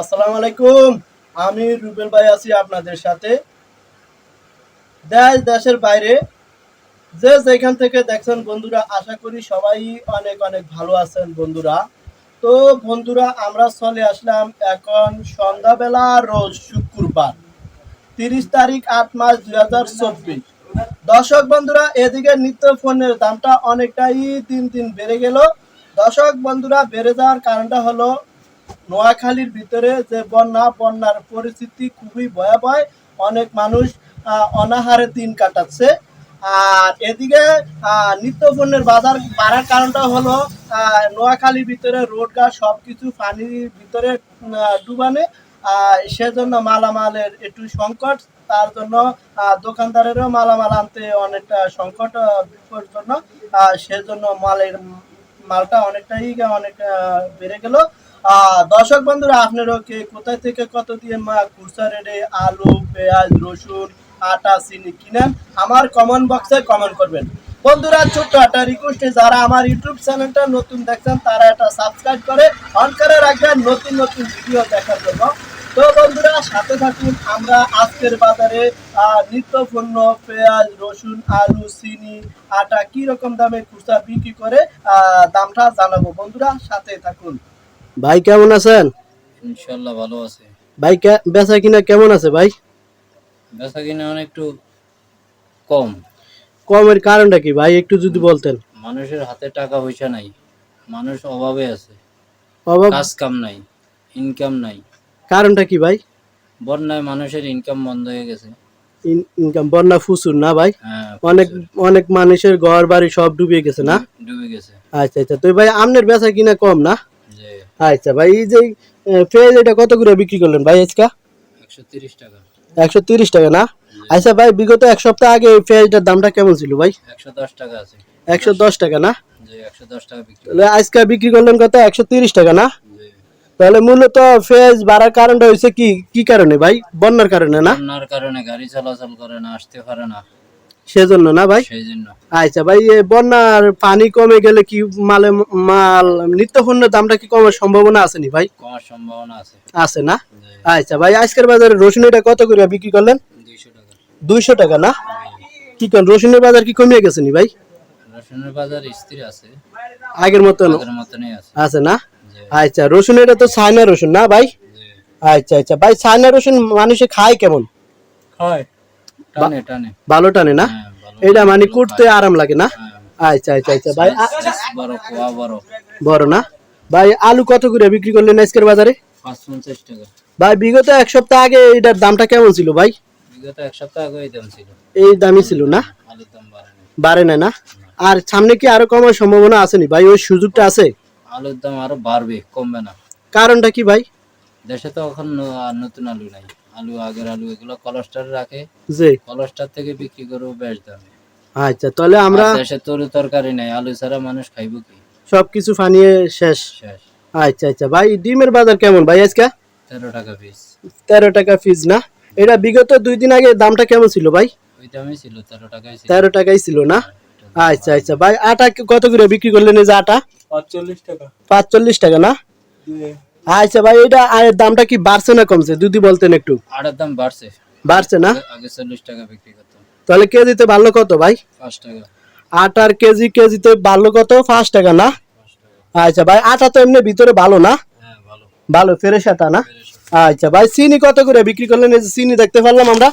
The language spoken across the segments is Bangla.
আসসালামু আলাইকুম। আমি রুবেল ভাই আছি আপনাদের সাথে। দেশ, দেশের বাইরে। যে যেখান থেকে দেখছেন বন্ধুরা, আশা করি সবাই অনেক অনেক ভালো আছেন বন্ধুরা। তো বন্ধুরা, আমরা চলে আসলাম এখন সন্ধ্যাবেলা রোজ শুক্রবার, তিরিশ তারিখ আট মাস দুই হাজার চব্বিশ। দর্শক বন্ধুরা, এদিকে নিত্য ফোনের দামটা অনেকটাই দিন দিন বেড়ে গেল। দর্শক বন্ধুরা, বেড়ে যাওয়ার কারণটা হলো নোয়াখালীর ভিতরে যে বন্যা, বন্যার পরিস্থিতি খুবই ভয়াবহ। অনেক মানুষ অনাহারে দিন কাটাচ্ছে। আর এদিকে নিত্যপণ্যের বাজার বাড়ার কারণটা হলো নোয়াখালীর ভিতরে রোডঘাট সব কিছু পানির ভিতরে ডুবানে। সেজন্য মালামালের একটু সংকট, তার জন্য দোকানদারেরও মালামাল আনতে অনেকটা সংকট জন্য সেজন্য মালের মালটা অনেকটাই অনেক বেড়ে গেল। দর্শক বন্ধুরা আপনারও কে কোথায় থেকে কত দিয়ে মা খুচরা রেটে আলু পেঁয়াজ রসুন আটা চিনি কিনেন আমার কমেন্ট বক্সে কমেন্ট করবেন। বন্ধুরা ছোট্ট একটা রিকোয়েস্টে যারা আমার ইউটিউব চ্যানেলটা নতুন দেখছেন তারা এটা সাবস্ক্রাইব করে অন করে রাখবেন নতুন নতুন ভিডিও দেখার জন্য। তো বন্ধুরা সাথে থাকুন আমরা আজকের বাজারে আহ, নিত্যপণ্য পেঁয়াজ রসুন আলু চিনি আটা কি রকম দামে খুচরা বিক্রি করে দামটা জানাব। বন্ধুরা সাথে থাকুন। ভাই কেমন আছেন? ইনশাল্লাহ ভালো আছে। ভাই বেচা কিনা কেমন আছে ভাই? বেচা কিনা অনেক একটু কম। কমের কারণটা কি ভাই একটু যদি বলতেন। মানুষের হাতে টাকা পয়সা নাই। মানুষ অভাবে আছে। অভাব? কাজ কাম নাই ইনকাম নাই। কারণটা কি ভাই? বন্যায় মানুষের ইনকাম বন্ধ হয়ে গেছে। ইনকাম বন্যা ফুসুর না ভাই? হ্যাঁ অনেক অনেক মানুষের ঘর বাড়ি সব ডুবে গেছে না? ডুবে গেছে। আচ্ছা আচ্ছা। তো ভাই আমনের বেচা কিনা কম না? আচ্ছা ভাই এই যে পেঁয়াজ এটা কত করে বিক্রি করলেন ভাই আজকে? একশো তিরিশ টাকা। একশো তিরিশ টাকা না? আচ্ছা ভাই বিগত এক সপ্তাহ আগে এই পেঁয়াজটার দামটা কেমন ছিল ভাই? একশো দশ টাকা আছে। একশো দশ টাকা না? তাহলে আজকে বিক্রি করলেন কত? একশো তিরিশ টাকা না? তাহলে মূলত পেঁয়াজ বাড়ার কারণটা হয়েছে কি? কি কারণে ভাই? বন্যার কারণে না? বন্যার কারণে গাড়ি চলাচল করে না আসতে পারে না। সেজন্য না ভাই? আচ্ছা ভাই বন্যার পানি কমে গেলে কি মালে মাল নিত্য পণ্যের দামটা কি কমার সম্ভাবনা আছে নি ভাই? কমার সম্ভাবনা আছে। আছে না? আচ্ছা ভাই আজকের বাজারে রসুন এটা কত করে বিক্রি করলেন? দুইশো টাকা। না? কি করেন রসুনের বাজার কি কমিয়ে গেছে নি ভাই? রসুনের বাজার স্থির আছে। আগের মতন? আছে। আছে না? আচ্ছা রসুন এটা তো চায়না রসুন না ভাই? আচ্ছা আচ্ছা। ভাই চায়না রসুন মানুষে খায় কেমন? হয় টানে ভালো টানে না? হ্যাঁ এটা মানে কুটতে আরাম লাগে না? হ্যাঁ। আচ্ছা আচ্ছা আচ্ছা। ভাই বড় না? ভাই আলু কত করে বিক্রি করলেন আজকের বাজারে? ভাই বিগত এক সপ্তাহ আগে এটার দামটা কেমন ছিল ভাই? এই দামই ছিল না? বাড়ে না না? আর সামনে কি আরও কমার সম্ভাবনা আছে নি? ভাই ওই সুযোগটা আছে? আলুর দাম আরও বাড়বে কমবে না। কারণটা কি ভাই? দেশে তো এখন নতুন আলু নাই। আলু আগের আলু এগুলো কলস্টার রাখে। যে কলস্টার থেকে বিক্রি করব বেশ দামে। আচ্ছা তাহলে আমরা দেশে তরু তরকারি নাই আলু ছাড়া মানুষ খাইব কি? সবকিছু ফানিয়ে শেষ। শেষ। আচ্ছা আচ্ছা ভাই ডিমের বাজার কেমন ভাই আজকে? তেরো টাকা পিস তেরো টাকা পিস না? এটা বিগত দুই দিন আগে দামটা কেমন ছিল ভাই? ওই দামই ছিল তেরো টাকাই ছিল। তেরো টাকাই ছিল না? আচ্ছা আচ্ছা ভাই আটা কত করে বিক্রি করলেন এই যে আটা? পাঁচচল্লিশ টাকা। পাঁচচল্লিশ টাকা না? আচ্ছা ভাই এটা আয়ের দামটা কি বাড়ছে না কমছে? যদি বলতেন একটু। আটার দাম বাড়ছে। বাড়ছে না? আগে চল্লিশ টাকা বিক্রি করতাম। তাহলে কেজিতে বাড়লো কত ভাই? পাঁচ টাকা। আটার কেজি কেজিতে বাড়লো কত? পাঁচ টাকা না? আচ্ছা ভাই আটা তো এমনি ভিতরে ভালো না? হ্যাঁ ভালো। ভালো ফেরেশ আটা না? আচ্ছা ভাই চিনি কত করে বিক্রি করলেন? এই যে চিনি দেখতে পারলাম আমরা।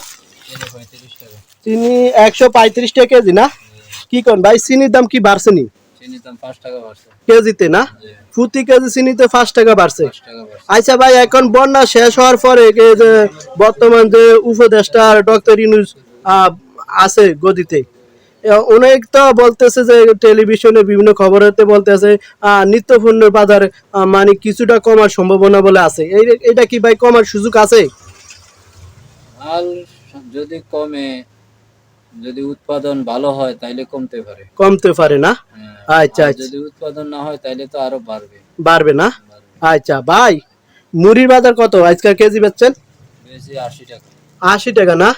চিনি পঁয়ত্রিশ টাকা। চিনি একশো পঁয়ত্রিশ টাকা কেজি না? কি কোন ভাই চিনির দাম কি বাড়ছে নি? চিনির দাম পাঁচ টাকা বাড়ছে। কেজিতে না? প্রতি কেজি চিনিতে পাঁচ টাকা বাড়ছে। আচ্ছা ভাই এখন বন্যা শেষ হওয়ার পরে যে বর্তমান যে উপদেষ্টা ডক্টর আহ, আছে গদিতে অনেক তো বলতেছে যে টেলিভিশনে বিভিন্ন খবরেতে বলতেছে আহ, নিত্য পণ্যের বাজার মানে কিছুটা কমার সম্ভাবনা বলে আছে। এই- এটা কি ভাই কমার সুযোগ আছে? যদি কমে যদি উৎপাদন ভালো হয় তাইলে কমতে পারে। কমতে পারে না? হ্যাঁ। আচ্ছা আচ্ছা। যদি উৎপাদন না হয় তাইলে তো আরও বাড়বে। বাড়বে না? আচ্ছা ভাই মুড়ির বাজার কত? আজকাল কেজি বেচছেন? বেশি আশি টাকা। না?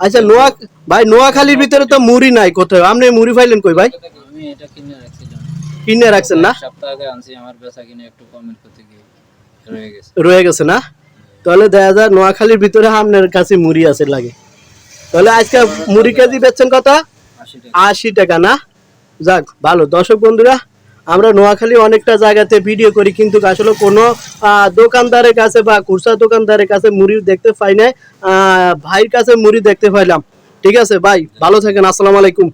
আচ্ছা নোয়া ভাই নোয়াখালীর ভিতরে তো মুড়ি নাই কোথাও। আপনি মুড়ি পাইলেন কই ভাই? আমি এটা কিনে রাখছিলাম। কিনে রাখছেন না? সপ্তাহ আগে আনছি আমার বেচা কিনে একটু কমের করতে গিয়ে রয়ে গেছে। রয়ে গেছে না? তাহলে দেখা যায় নোয়াখালীর ভিতরে আপনার কাছে মুড়ি আছে লাগে। তাহলে আজকে মুড়ি কেজি বেচছেন কত? আশি টাকা। না? যাক ভালো। দর্শক বন্ধুরা আমরা নোয়াখালী অনেকটা জায়গাতে ভিডিও করি কিন্তু আসলে কোনো দোকানদারের কাছে বা খুচরা দোকানদারের কাছে মুড়ি দেখতে পাই না ভাইয়ের কাছে মুড়ি দেখতে পাইলাম। ঠিক আছে ভাই ভালো থাকেন আসসালামু আলাইকুম।